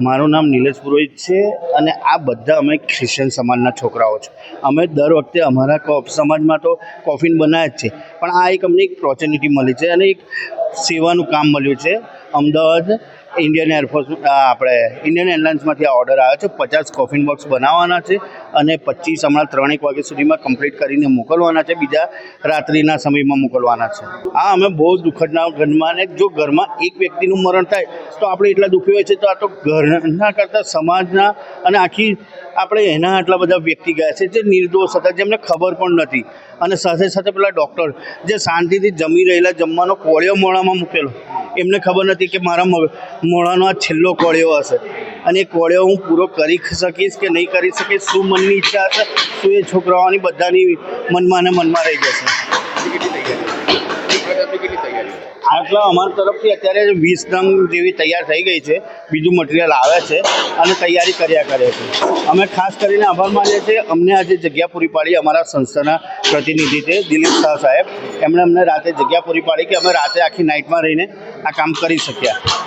મારું નામ નિલેશ પુરોહિત છે અને આ બધા અમે ખ્રિશ્ચન સમાજના છોકરાઓ છે. અમે દર વખતે અમારા કોફ સમાજમાં તો કોફિન બનાવે જ છે. પણ આ એક અમને એક ઓપોર્ચ્યુનિટી મળી છે અને એક સેવાનું કામ મળ્યું છે. અમદાવાદ ઇન્ડિયન એરફોર્સ આપણે ઇન્ડિયન એરલાઇન્સમાંથી આ ઓર્ડર આવ્યો છે. પચાસ કોફિન બોક્સ બનાવવાના છે અને પચીસ હમણાં ત્રણેક વાગ્યા સુધીમાં કમ્પ્લીટ કરીને મોકલવાના છે. બીજા રાત્રિના સમયમાં મોકલવાના છે. આ અમે બહુ દુઃખદના ઘરમાં ને જો ઘરમાં એક વ્યક્તિનું મરણ થાય, તો આપણે એટલા દુઃખી હોય છે તો આ તો ઘરના કરતાં સમાજના અને આખી આપણે એના આટલા બધા વ્યક્તિ ગયા છે જે નિર્દોષ હતા, જેમને ખબર પણ નથી. અને સાથે સાથે પેલા ડૉક્ટર જે શાંતિથી જમી રહેલા જમવાનો કોળિયો મોડામાં મૂકેલો. એમને ખબર નથી કે મારા મોડાનો આ છેલ્લો કોળિયો હશે. અને એ કોળિયો હું પૂરો કરી શકીશ કે નહીં કરી શકીશ? શું મનની ઈચ્છા હશે? શું એ છોકરાઓની બધાની મનમાં ને મનમાં રહી જશે? આટલા અમારા તરફથી અત્યારે વીસ નંગ જેવી તૈયાર થઈ ગઈ છે. બીજું મટીરિયલ આવે છે અને તૈયારી કર્યા કરે છે. અમે ખાસ કરીને આભાર માનીએ છીએ. અમને આજે જગ્યા પૂરી પાડી અમારા સંસ્થાના પ્રતિનિધિ છે દિલીપ શાહ સાહેબ. એમણે અમને રાતે જગ્યા પૂરી પાડી કે અમે રાતે આખી નાઇટમાં રહીને આ કામ કરી શક્યા.